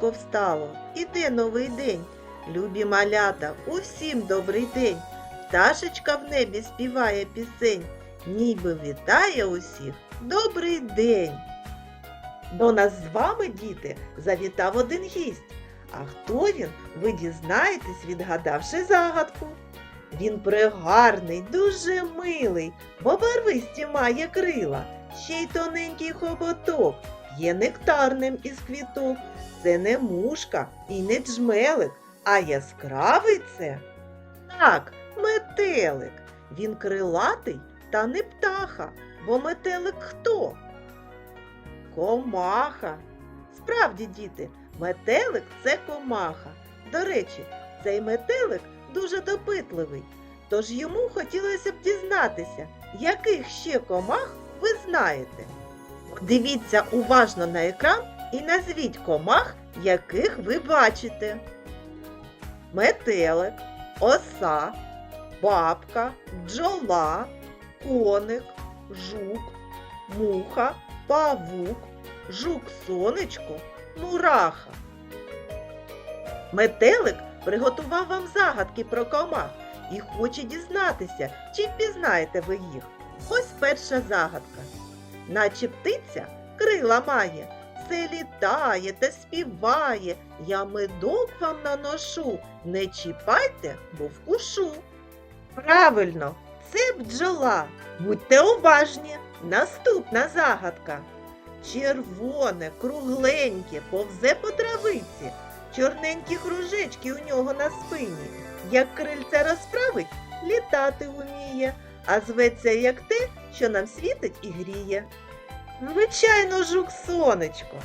сонечко встало, іде новий день. Любі малята, усім добрий день. Пташечка в небі співає пісень, ніби вітає усіх. Добрий день! До нас з вами, діти, завітав один гість. А хто він, ви дізнаєтесь, відгадавши загадку. Він пригарний, дуже милий, бо барвисті має крила, ще й тоненький хоботок, є нектарним із квіток. Це не мушка і не джмелик, а яскравий це. Так, метелик. Він крилатий та не птаха, бо метелик хто? Комаха. Справді, діти, метелик це комаха. До речі, цей метелик дуже допитливий, тож йому хотілося б дізнатися, яких ще комах ви знаєте. Дивіться уважно на екран і назвіть комах, яких ви бачите. Метелик, оса, бабка, бджола, коник, жук, муха, павук, жук-сонечко, мураха. Метелик приготував вам загадки про комах і хоче дізнатися, чи впізнаєте ви їх. Ось перша загадка. Наче птиця крила має, все літає та співає. Я медок вам наношу, не чіпайте, бо вкушу. Правильно, це бджола. Будьте уважні. Наступна загадка. Червоне, кругленьке, повзе по травиці, чорненькі кружечки у нього на спині. Як крильця розправить, літати вміє, а зветься як те, що нам світить і гріє. Звичайно, жук сонечко.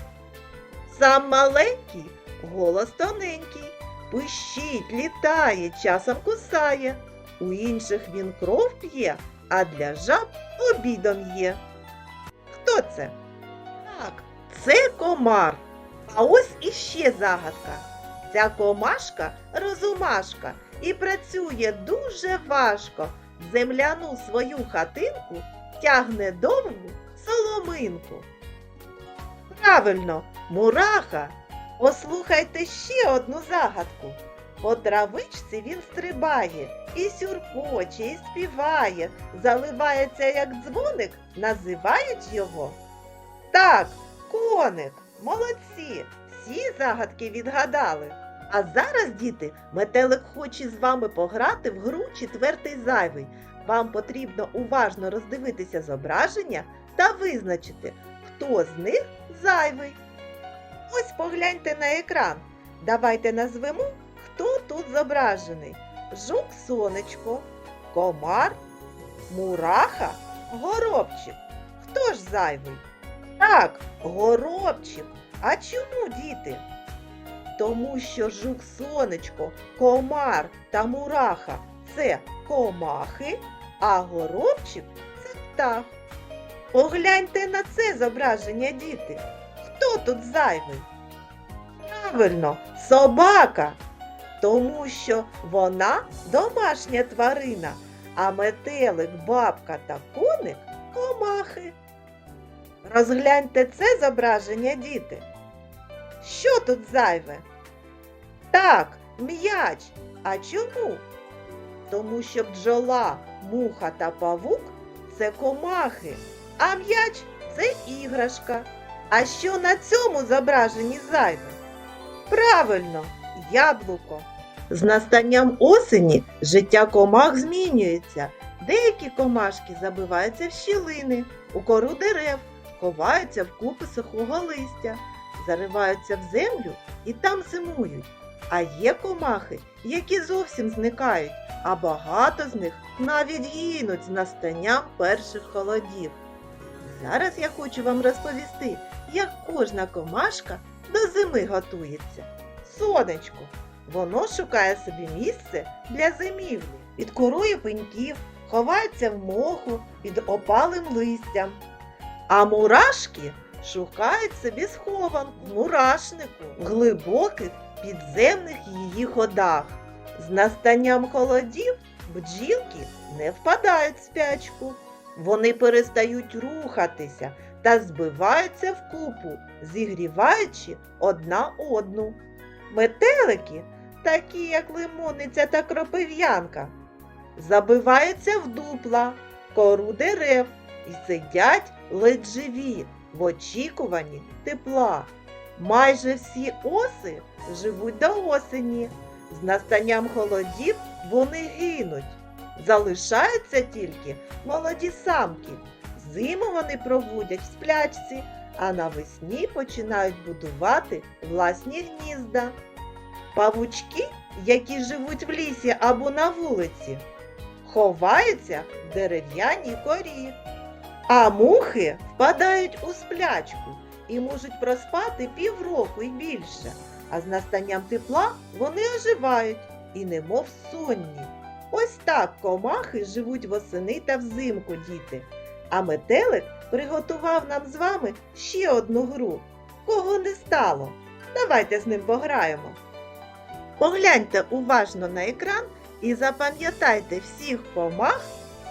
Сам маленький, голос тоненький, пищить, літає, часом кусає. У інших він кров п'є, а для жаб обідом є. Хто це? Так, це комар. А ось іще загадка. Ця комашка розумашка і працює дуже важко. Земляну свою хатинку тягне довгу соломинку. Правильно, мураха. Послухайте ще одну загадку. По травичці він стрибає, і сюркоче, і співає, заливається, як дзвоник, називають його. Так, коник, молодці, всі загадки відгадали. А зараз, діти, метелик хоче з вами пограти в гру четвертий зайвий. Вам потрібно уважно роздивитися зображення та визначити, хто з них зайвий. Ось погляньте на екран. Давайте назвемо, хто тут зображений. Жук сонечко, комар, мураха, горобчик. Хто ж зайвий? Так, горобчик. А чому, діти? Тому що жук сонечко, комар та мураха це комахи, а горобчик це птах. Погляньте на це зображення, діти. Хто тут зайвий? Правильно, собака. Тому що вона домашня тварина, а метелик, бабка та коник комахи. Розгляньте це зображення, діти. Що тут зайве? Так, м'яч. А чому? Тому що бджола, муха та павук це комахи, а м'яч це іграшка. А що на цьому зображенні зайве? Правильно, яблуко. З настанням осені життя комах змінюється. Деякі комашки забиваються в щілини, у кору дерев, ховаються в купи сухого листя, зариваються в землю і там зимують. А є комахи, які зовсім зникають, а багато з них навіть гинуть з настанням перших холодів. Зараз я хочу вам розповісти, як кожна комашка до зими готується. Сонечко, воно шукає собі місце для зимівлі, під корою пеньків, ховається в моху під опалим листям. А мурашки шукають собі схован в мурашнику, в глибоких підземних її ходах. З настанням холодів бджілки не впадають в спячку. Вони перестають рухатися та збиваються вкупу, зігріваючи одна одну. Метелики, такі як лимониця та кропив'янка, забиваються в дупла, кору дерев і сидять ледь живі в очікуванні тепла. Майже всі оси живуть до осені. З настанням холодів вони гинуть. Залишаються тільки молоді самки. Зиму вони проводять в сплячці, а навесні починають будувати власні гнізда. Павучки, які живуть в лісі або на вулиці, ховаються в дерев'яній корі. А мухи впадають у сплячку і можуть проспати півроку і більше. А з настанням тепла вони оживають і немов сонні. Ось так комахи живуть восени та взимку, діти. А метелик приготував нам з вами ще одну гру. Кого не стало? Давайте з ним пограємо. Погляньте уважно на екран і запам'ятайте всіх комах,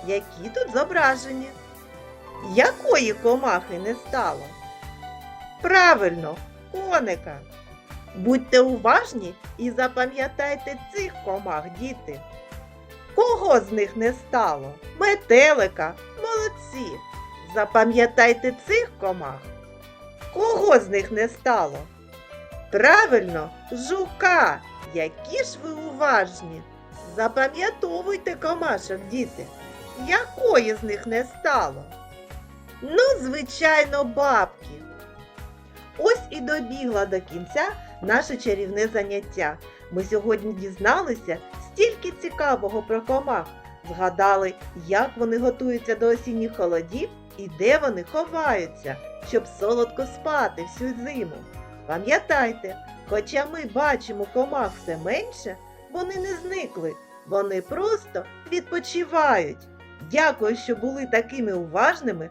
які тут зображені. Якої комахи не стало? Правильно, коника. Будьте уважні і запам'ятайте цих комах, діти. Кого з них не стало? Метелика, молодці. Запам'ятайте цих комах. Кого з них не стало? Правильно, жука. Які ж ви уважні. Запам'ятовуйте комашок, діти. Якої з них не стало? Ну, звичайно, бабки. Ось і добігла до кінця наше чарівне заняття. Ми сьогодні дізналися стільки цікавого про комах, згадали, як вони готуються до осінніх холодів і де вони ховаються, щоб солодко спати всю зиму. Пам'ятайте, хоча ми бачимо комах все менше, вони не зникли, вони просто відпочивають. Дякую, що були такими уважними.